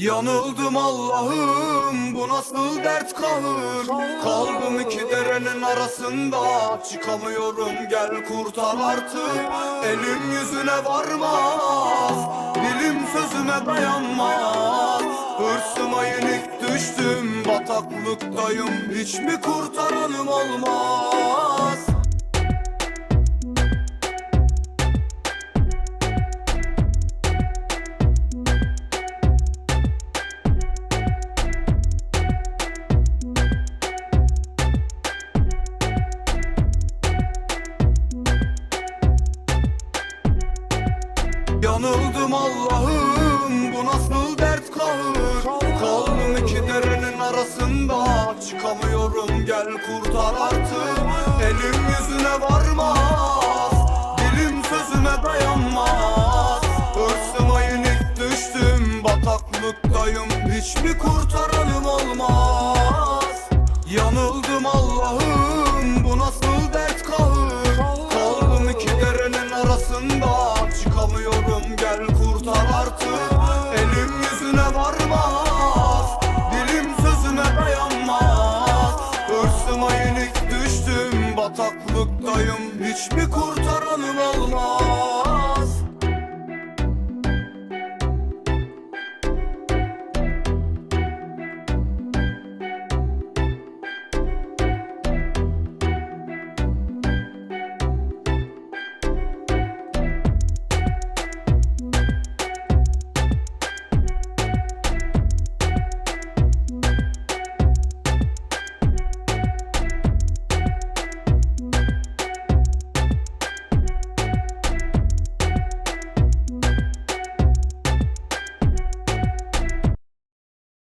Yanıldım Allah'ım bu nasıl dert kahır? Kaldım iki derenin arasında Çıkamıyorum gel kurtar artık. Elim yüzüne varmaz Dilim sözüme dayanmaz. Hırsıma yenik düştüm Bataklıktayım hiç mi kurtaranım olmaz Yanıldım Allah'ım bu nasıl dert kahır? Kaldım iki derenin arasında Çıkamıyorum gel kurtar artık. Elim yüzüne varmaz Dilim sözüme dayanmaz. Hırsıma yenik düştüm Bataklıktayım hiç mi kurtaranım olmaz? Yanıldım Allah'ım Boynuma eğik düştüm bataklıktayım. Hiçbir kurtaranım olmaz